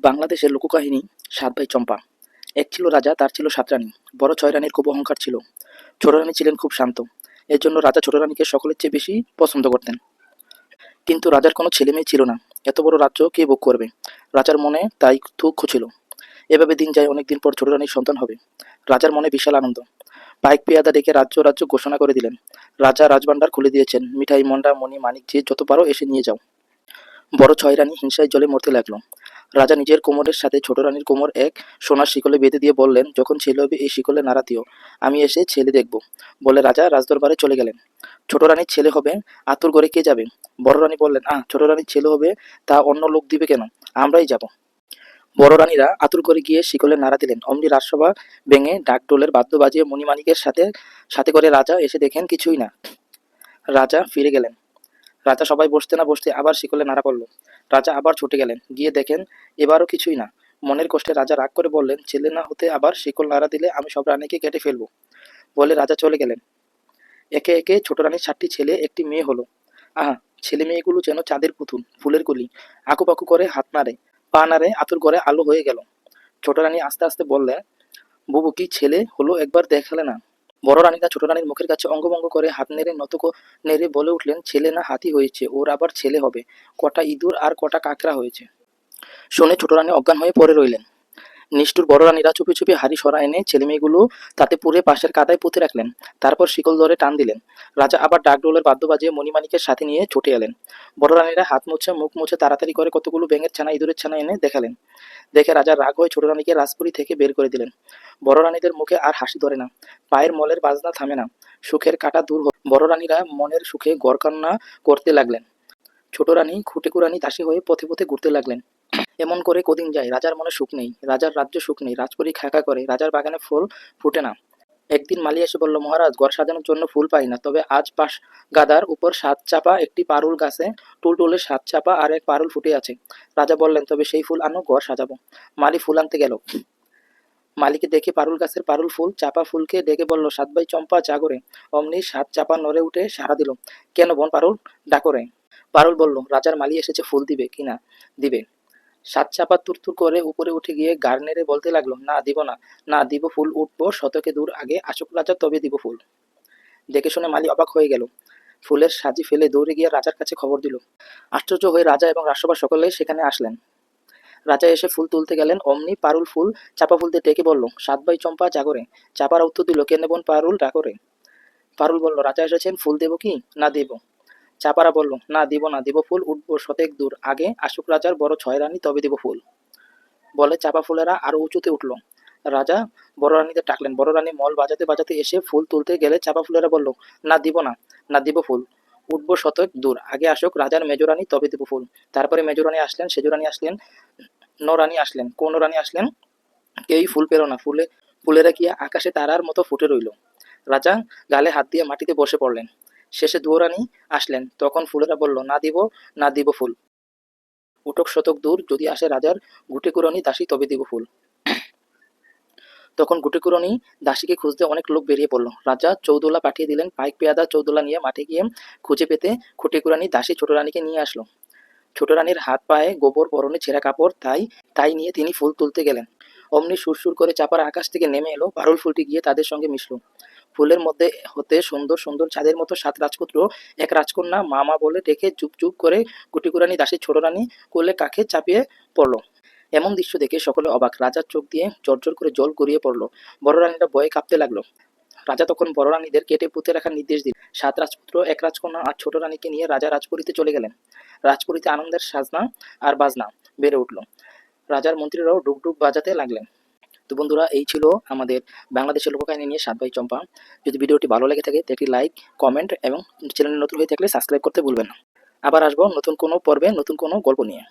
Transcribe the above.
বাংলাদেশের লোককাহিনী সাত ভাই চম্পা। এক ছিল রাজা, তার ছিল সাত রানী। বড় ছয় রানীর খুব অহংকার ছিল। ছোট রানী ছিলেন খুব শান্ত। এর জন্য রাজা ছোট রানীকে সকলের চেয়ে বেশি পছন্দ করতেন। কিন্তু রাজার কোনো ছেলে মেয়ে ছিল না। এত বড় রাজ্য কে ভোগ করবে? রাজার মনে তাই দুঃখ ছিল। এভাবে দিন যায় অনেকদিন পর ছোট রানীর সন্তান হবে। রাজার মনে বিশাল আনন্দ। পাইক পেয়াদা ডেকে রাজ্য রাজ্য ঘোষণা করে দিলেন। রাজা রাজভাণ্ডার খুলে দিয়েছেন। মিঠাই, মন্ডা, মণি, মানিক যে যত পারো এসে নিয়ে যাও। বড় ছয় রানী হিংসায় জলে মরতে লাগল। রাজা নিজের কোমরের সাথে ছোট রানীর কোমর এক সোনার শিকলে বেঁধে দিয়ে বললেন, যখন ছেলে হবে, এই শিকলে নাড়া দিও। আমি এসে ছেলে দেখব। বলে রাজা রাজদরবারে চলে গেলেন। ছোট রানীর ছেলে হবে, আতুর ঘরে কে যাবে? বড় রানী বললেন, আহ, ছোট রানীর ছেলে হবে, তা অন্য লোক দিবে কেন? আমরাই যাব। বড় রানীরা আতুর করে গিয়ে শিকলে নাড়া দিলেন। অমনি রাজসভা ভেঙে ডাকডোলের বাদ্য বাজিয়ে মণিমাণিকের সাথে সাথে করে রাজা এসে দেখেন কিছুই না। রাজা ফিরে গেলেন। রাজা সবাই বসতে না বসতে আবার শিকলে নাড়া পড়ল রাজা আবার ছুটে গেলেন। গিয়ে দেখেন, এবারও কিছুই না। মনের কষ্টে রাজা রাগ করে বললেন, ছেলে না হতে আবার শিকল নাড়া দিলে আমি সব রানীকে কেটে ফেলব। বলে রাজা চলে গেলেন। একে একে ছোট রানীর সাতটি ছেলে, একটি মেয়ে হলো। আহা, ছেলে মেয়েগুলো যেন চাঁদের পুতুল, ফুলের কলি আকুপাকু করে হাত নাড়ে, পা নাড়ে, আতুর করে আলো হয়ে গেল। ছোট রানী আস্তে আস্তে বললে বুবু, কি ছেলে হলো একবার দেখালে না? বড় রানী রানীরা ছোট রানীর মুখের কাছে অঙ্গভঙ্গ করে হাত নেড়ে নত নেড়ে বলে উঠলেন, ছেলে না, হাতি হয়েছে, ওর আবার ছেলে হবে। কটা ইঁদুর আর কটা কাকড়া হয়েছে। শুনে ছোট রানী অজ্ঞান হয়ে পড়ে রইলেন। নিষ্ঠুর বড় রানীরা চুপি চুপি হাড়ি সরা এনে ছেলে মেয়েগুলো তাতে পুরে পাশের কাদায় পুঁতে রাখলেন। তারপর শিকল ধরে টান দিলেন। রাজা আবার ডাকডোলের বাদ্য বাজিয়ে মণিমানিকের সাথে নিয়ে ছুটে এলেন। বড় রানীরা হাত মুছে, মুখ মুছে তাড়াতাড়ি করে কতগুলো ব্যাঙের ছানা, ইঁদুরের ছানা এনে দেখালেন। দেখে রাজা রাগ হয়ে ছোট রানীকে রাজপুরী থেকে বের করে দিলেন। বড় রানীদের মুখে আর হাসি ধরে না। পায়ের মলের বাজনা থামে না। সুখের কাটা দূর বড় রানীরা মনের সুখে গড়কান্না করতে লাগলেন। ছোট রানী, খুঁটেকুরানি দাসী হয়ে পথে পথে ঘুরতে লাগলেন। এমন করে কদিন যায়। রাজার মনে সুখ নেই, রাজার রাজ্য সুখ নেই, রাজপুরী খাকা করে, রাজার বাগানে ফুল ফুটে না। একদিন মালি এসে বলল, মহারাজ, ঘর সাজানোর জন্য ফুল পাই না, তবে আজ পাশ গাদার উপর সাত চাপা একটি পারুল গাছে টুলটুলে সাত চাপা আর এক পারুল ফুটে আছে। রাজা বললেন, তবে সেই ফুল আনো, ঘর সাজাবো। মালি ফুল আনতে গেল। মালিকে দেখে পারুল গাছের পারুল ফুল, চাপা ফুলকে ডেকে বলল, সাত ভাই চম্পা জাগরে অমনি সাত চাপা নড়ে উঠে সারা দিল। কেন বোন পারুল ডাকরে পারুল বলল, রাজার মালি এসেছে, ফুল দিবে কিনা দিবে? সাত চাপা তুরতুর করে উপরে উঠে গিয়ে গার নেড়ে বলতে লাগল, না, দিব না। না, দিব ফুল, উঠবো, শতকে দূর আগে আশোক রাজা, তবে দিব ফুল। দেখে শুনে মালি অবাক হয়ে গেল। ফুলের সাজি ফেলে দৌড়ে গিয়ে রাজার কাছে খবর দিল, আশ্চর্য হয়ে রাজা এবং রাজসভা সকলে সেখানে আসলেন। রাজা এসে ফুল তুলতে গেলেন, অমনি পারুল ফুল চাপা ফুল দিয়ে ডেকে বলল, সাত ভাই চম্পা, জাগরে। চাপার উত্তর দিল, কে বোন পারুল ডাকরে পারুল বলল, রাজা এসেছেন, ফুল দেব কি? না, দেব। চাপারা বলল, না, দিব না, দিব ফুল, উঠবো শতেক দূর। আগে আশুক রাজার বড় ছয় রানী, তবে দিব ফুল। বলে চাপা ফুলেরা আরও উঁচুতে উঠল। রাজা বড় রানীদের টাকলেন বড় রানী মল বাজাতে বাজাতে এসে ফুল তুলতে গেলে চাপা ফুলেরা বলল, না, দিব না না, দিব ফুল, উঠবো শতক দূর। আগে আসুক রাজার মেজরানী তবে দিব ফুল। তারপরে মেজরানী আসলেন সেজরানী আসলেন নরানী আসলেন, কোন রানী আসলেন, কেউই ফুল পেল না। ফুলে, ফুলেরা গিয়ে আকাশে তারার মতো ফুটে রইল। রাজা গালে হাত দিয়ে মাটিতে বসে পড়লেন। শেষে দুয়োরানী আসলেন। তখন ফুলেরা বলল, না দিব না দিব ফুল। উটক শতক দূর, যদি আসে রাজার গুটেকুরনি দাসী, তবে দিব ফুল। তখন গুটেকুরনি দাসীকে খুঁজতে অনেক লোক বেরিয়ে পড়ল। রাজা চৌদুলা পাঠিয়ে দিলেন, পাইক পেয়াদা চৌদুলা নিয়ে মাঠে গিয়ে খুঁজে পেতে খুঁটেকুরানি দাসী ছোট রানীকে নিয়ে আসলো। ছোট রানীর হাত পায়ে গোবর, পরনে ছেঁড়া কাপড়, তাই তাই নিয়ে তিনি ফুল তুলতে গেলেন। অমনি সুরসুর করে চাপার আকাশ থেকে নেমে এলো। পারুল ফুলটি গিয়ে তাদের সঙ্গে মিশলো। ফুলের মধ্যে হতে সুন্দর সুন্দর চাঁদের মতো সাত রাজপুত্র, এক রাজকন্যা, মামা বলে ডেকে চুপ চুপ করে গুটিকুরানি দাসের ছোট রানী কোলে কাকে চাপিয়ে পড়ল। এমন দৃশ্য দেখে সকলে অবাক। রাজার চোখ দিয়ে জর্জর করে জল গড়িয়ে পড়ল। বড় রানীরা ভয়ে কাঁপতে লাগল। রাজা তখন বড় রানীদের কেটে পুঁতে রাখার নির্দেশ দিল। সাত রাজপুত্র, এক রাজকন্যা আর ছোট রানীকে নিয়ে রাজা রাজপুরীতে চলে গেলেন। রাজপুরীতে আনন্দের সাজনা আর বাজনা বেড়ে উঠল। রাজার মন্ত্রীরাও ডুকডুক বাজাতে লাগলেন। তো বন্ধুরা, এই ছিল আমাদের বাংলাদেশের লোককাহিনী নিয়ে সাত ভাই চম্পা। যদি ভিডিওটি ভালো লেগে থাকে, তো একটি লাইক কমেন্ট এবং চ্যানেল নতুন হয়ে থাকলে সাবস্ক্রাইব করতে ভুলবেন না। আবার আসব নতুন কোনো পর্বে, নতুন কোনো গল্প নিয়ে.